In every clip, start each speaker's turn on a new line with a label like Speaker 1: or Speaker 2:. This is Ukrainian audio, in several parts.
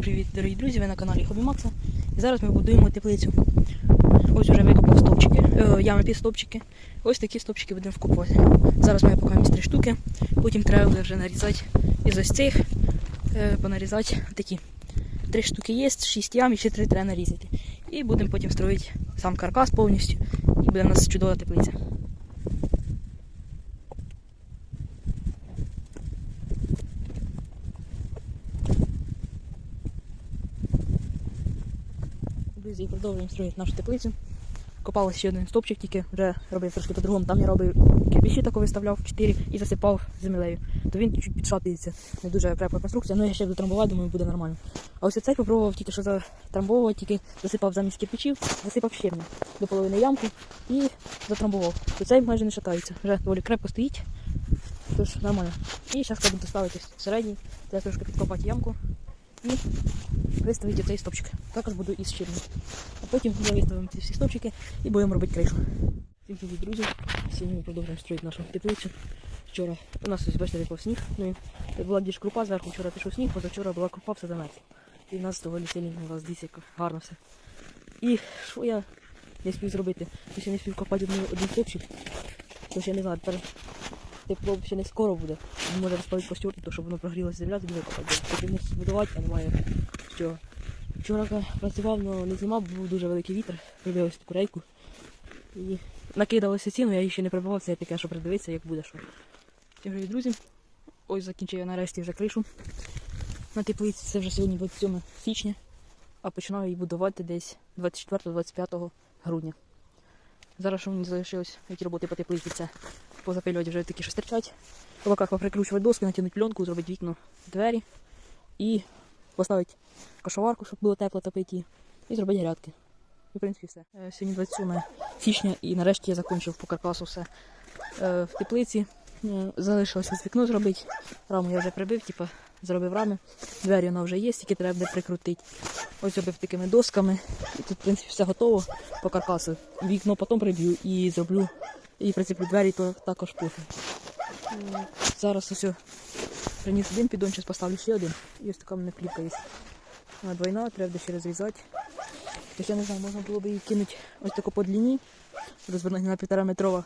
Speaker 1: Привіт, дорогі друзі! Ви на каналі Хобі Макса. І зараз ми будуємо теплицю. Ось вже викопав стовпчики, е, ями під стовпчики. Ось такі стовпчики будемо вкопувати. Зараз ми покажемо три штуки, потім треба буде вже нарізати із ось цих, е, понарізати такі. Три штуки є, шість ям і ще три треба нарізати. І будемо потім строїти сам каркас повністю. І буде у нас чудова теплиця. Друзі, продовжуємо строїти нашу теплицю. Копали ще один стопчик, тільки вже робив трошки по-другому. Там я робив кирпичі тако виставляв 4 і засипав землею. То він чуть підшатується. Не дуже крепка конструкція, але я ще буду трамбувати, думаю, буде нормально. А ось цей попробував тільки що затрамбовувати, тільки засипав замість кирпичів, засипав щебнем до половини ямку і затрамбував. То цей майже не шатається. Вже доволі крепко стоїть. Тож нормально. І зараз буду ставити середній, треба трошки підкопати ямку і виставити цей стопчик. Також буду із щебнем. А потім вже виставимо ці всі стопчики і будемо робити кришу. Всім привіт, друзі. Сьогодні ми продовжуємо строїти нашу теплицю. Вчора у нас ось бачите випав сніг. Ну, і була більш крупа зверху, вчора пішов сніг, позавчора була крупа, все замерзло. І в нас доволі сильно у вас дивіться, як гарно все. І що я не спів зробити? Я не спів копати один, стопчик. То ще не знаю, тепер тепло ще не скоро буде. Він може розпалити костюр, то щоб воно прогрілося земля, тоді викопати. Потрібно збудувати, а немає що. Вчора працював, але не знімав, був дуже великий вітер, прибив ось таку рейку. І накидалося ціну, я її ще не прибивав, це таке, що придивитися, як буде що. Всім привіт, друзі. Ось закінчив я нарешті вже кришу. На теплиці це вже сьогодні 27 січня, а починаю її будувати десь 24-25 грудня. Зараз що мені залишилось, які роботи по теплиці, це позапилювати вже такі що стирчать. По боках поприкручувати доски, натягнути пленку, зробити вікно, двері і поставити кошоварку, щоб було тепло топити, і зробити грядки. І в принципі все. Е, Сьогодні 27 січня і нарешті я закінчив по каркасу все Е, в теплиці. Е, Залишилось ось вікно зробити. Раму я вже прибив, типу, зробив рами. Двері вона вже є, тільки треба буде прикрутити. Ось зробив такими досками. І тут, в принципі, все готово по каркасу. Вікно потім приб'ю і зроблю. І прицеплю двері, то також. Е, Зараз ось приніс один піддон, зараз поставлю ще один. І ось така мене плівка є. Вона двойна, треба ще розрізати. Тобто, я не знаю, можна було б її кинути ось таку по длині, розвернути на півтора метрова.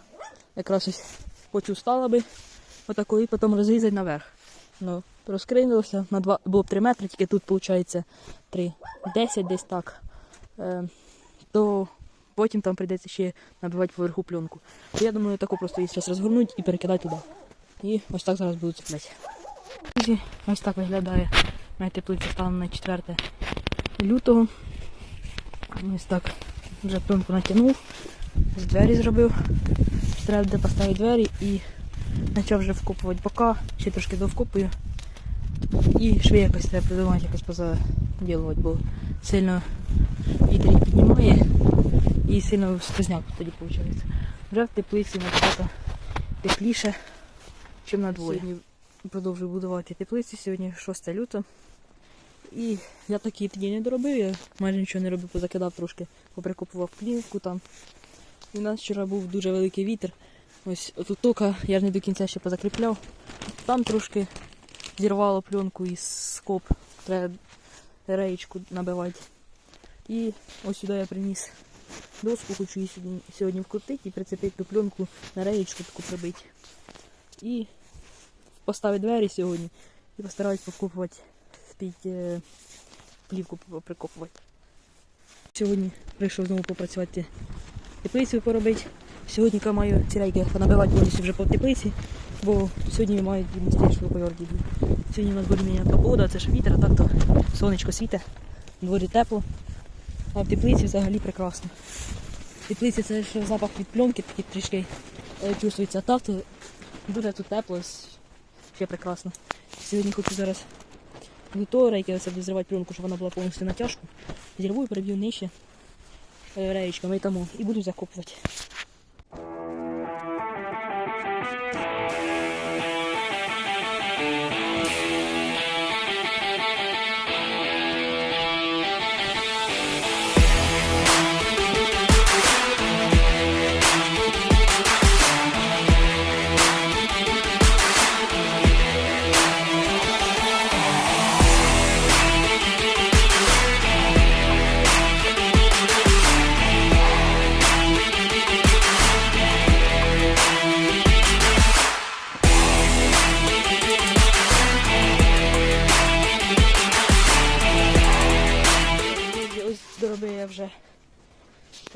Speaker 1: Якраз ось цю стала би отаку і потім розрізати наверх. Ну, розкринилося на два, було б 3 метри, тільки тут виходить 3, 10 десь так. Е, то потім там прийдеться ще набивати поверху пленку. Я думаю, таку просто її зараз розгорнути і перекидати туди. І ось так зараз буду цепляти. Ось так виглядає моя теплиця станом на 4 лютого. Ось так вже пленку натягнув, з двері зробив. Треба буде поставити двері і почав вже вкопувати бока, ще трошки довкопую. І шви якось треба придумати, якось позаділувати, бо сильно вітер і сильно сквозняк тоді виходить. Вже в теплиці набагато тепліше, ніж на дворі. Сьогодні продовжую будувати теплицю, сьогодні 6 лютого. І я такі тоді не доробив, я майже нічого не робив, позакидав трошки, поприкопував плівку там. І у нас вчора був дуже великий вітер. Ось тут тока я ж не до кінця ще позакріпляв. Там трошки зірвало пленку і скоп. Треба реєчку набивати. І ось сюди я приніс доску, хочу сьогодні, вкрутити і прицепити ту пленку на реєчку таку прибити. І поставити двері сьогодні і постараюсь покупувати під е, плівку прикопувати. Сьогодні прийшов знову попрацювати теплицю поробити. Сьогодні я маю ці рейки понабивати повністю вже по теплиці, бо сьогодні мають віднести швидкоярді. Сьогодні у нас буде міняти погода, це ж вітер, а так то сонечко світе, дворі тепло, а в теплиці взагалі прекрасно. В теплиці це ще запах від пленки такий трішки е, чувствується, а так то дуже тут тепло, ще прекрасно. Сьогодні хочу зараз до рейки буду зривати пленку, щоб вона була повністю натяжку. Зірву і переб'ю нижче е, реєчками і тому і буду закопувати.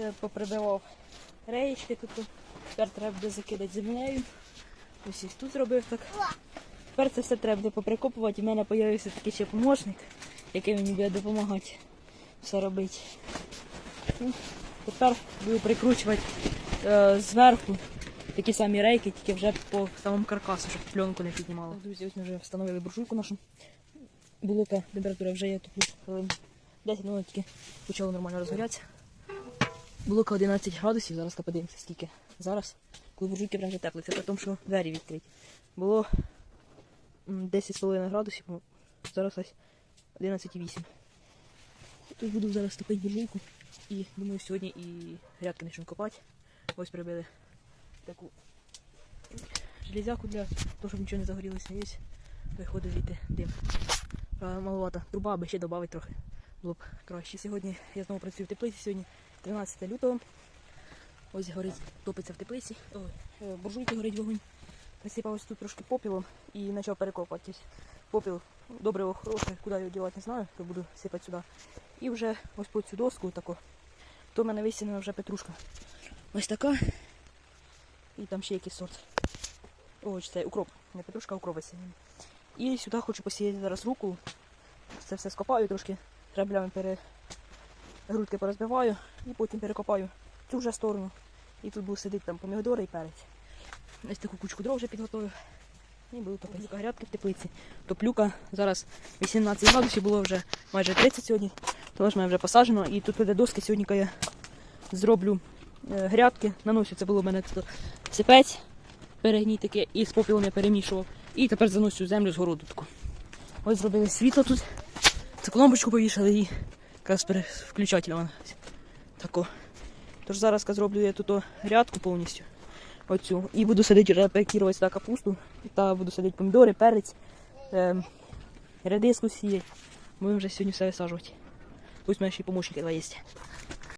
Speaker 1: Е, поприбивав реєчки тут. Тепер треба буде закидати землею. Ось їх тут зробив так. Тепер це все треба буде поприкопувати. І в мене з'явився такий ще помощник, який мені буде допомагати все робити. Ну, тепер буду прикручувати е, зверху такі самі рейки, тільки вже по самому каркасу, щоб пленку не піднімало. Друзі, ось ми вже встановили буржуйку нашу. Булока температура вже є таку хвилин 10 ну, тільки почало нормально розгорятися. Булока 11 градусів, зараз подивимося скільки. Зараз, коли буржуйки прям це при тому, що двері відкриті. Було 10,5 градусів, ну, зараз ось 11,8. Тут буду зараз топити буржуйку і думаю сьогодні і грядки почну копати. Ось прибили таку железяку для того, щоб нічого не загорілося. Ось виходить звідти дим. Правда, маловата труба, аби ще додати трохи. Було б краще. Сьогодні я знову працюю в теплиці. Сьогодні 13 лютого. Ось горить, топиться в теплиці. Ой, е, буржуйки горить вогонь. Присипав ось тут трошки попілом і почав перекопуватись. Попіл добре хороше, куди його дівати, не знаю, то буду сипати сюди. І вже ось по цю доску таку. То в мене висінена вже петрушка. Ось така. І там ще якийсь сорт. Ось це укроп. Не петрушка, а укроп висінений. І сюди хочу посіяти зараз руку. Це все скопаю трошки. Граблями пере... грудки порозбиваю і потім перекопаю цю вже сторону. І тут буду сидіти там помідори і перець. Ось таку кучку дров вже підготовив. І буду топити грядки в теплиці. Топлюка зараз 18 градусів, було вже майже 30 сьогодні. Тож мене вже посаджено. І тут буде доски сьогодні я зроблю е, грядки. Наносю, це було в мене тут сипець перегній таке, і з попілом я перемішував. І тепер заносю землю з городу таку. Ось зробили світло тут. Це коломбочку повішали і якраз пере... включатель вона. Тако. Тож зараз зроблю я тут рядку повністю. Оцю. І буду садити вже сюди капусту. Та буду садити помідори, перець, ем, редиску сіяти. Будемо вже сьогодні все висаджувати. Пусть у мене ще й помощники два є.